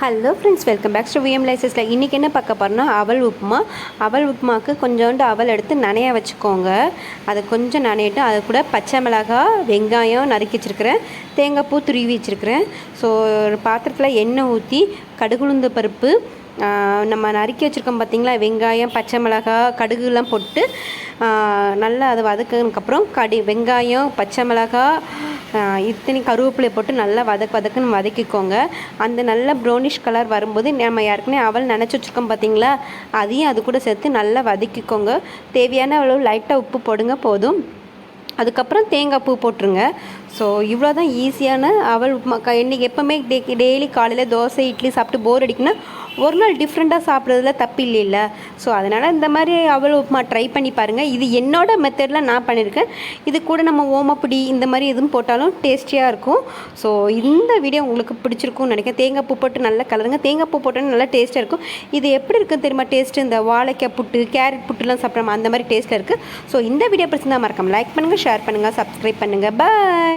Hello friends welcome back to VM லைசஸில் இன்றைக்கி என்ன பார்க்க போகிறோம்னா அவல் உப்புமா. அவல் உப்புமாவுக்கு கொஞ்சோண்டு அவல் எடுத்து நனைய வச்சுக்கோங்க. அதை கொஞ்சம் நனையிட்டு அது கூட பச்சை மிளகாய் வெங்காயம் நறுக்கி வச்சுருக்கிறேன். தேங்காய் பூ துருவி வச்சுருக்கிறேன். ஸோ ஒரு பாத்திரத்தில் எண்ணெய் ஊற்றி கடுகுளுந்த பருப்பு நம்ம நறுக்கி வச்சுருக்கோம் பார்த்திங்களா வெங்காயம் பச்சை மிளகாய் கடுகுலாம் போட்டு நல்லா அதை வதக்கினதுக்கப்புறம் கடி வெங்காயம் பச்சை மிளகாய் இத்தனை கருவேப்பிலை போட்டு நல்லா வதக்கு வதக்குன்னு வதக்கிக்கோங்க. அந்த நல்ல ப்ரௌனிஷ் கலர் வரும்போது நம்ம ஏற்கனவே அவள் நினச்சி வச்சுருக்கோம் பார்த்தீங்களா அதையும் அது கூட சேர்த்து நல்லா வதக்கிக்கோங்க. தேவையான அளவு லைட்டாக உப்பு போடுங்க போதும். அதுக்கப்புறம் தேங்காய் பூ போட்டுருங்க. ஸோ இவ்வளோ தான் ஈஸியான அவள் உப்புமா. க இன்றைக்கி எப்போவுமே டே டெய்லி காலையில் தோசை இட்லி சாப்பிட்டு போர் அடிக்குன்னா ஒரு நாள் டிஃப்ரெண்ட்டாக சாப்பிட்றதுல தப்பு இல்லைல்ல. ஸோ அதனால் இந்த மாதிரி அவள் உப்புமா ட்ரை பண்ணி பாருங்கள் இது என்னோடய மெத்தடில் நான் பண்ணியிருக்கேன் இது கூட நம்ம ஓமப்பொடி இந்த மாதிரி எதுவும் போட்டாலும் டேஸ்டியாக இருக்கும். ஸோ இந்த வீடியோ உங்களுக்கு பிடிச்சிருக்கும்னு நினைக்கிறேன். தேங்காய் பூ போட்டு நல்லா கலருங்க. தேங்காய் பூ போட்டோன்னா நல்லா டேஸ்ட்டாக இருக்கும். இது எப்படி இருக்குது தெரியுமா? டேஸ்ட்டு இந்த வாழைக்காய் புட்டு கேரட் புட்டுலாம் சாப்பிட்றோம் அந்த மாதிரி டேஸ்ட்டில் இருக்குது ஸோ இந்த வீடியோ பிடிச்சிருந்தா மறக்காமல் லைக் பண்ணுங்கள் ஷேர் பண்ணுங்கள் சப்ஸ்கிரைப் பண்ணுங்கள் பாய்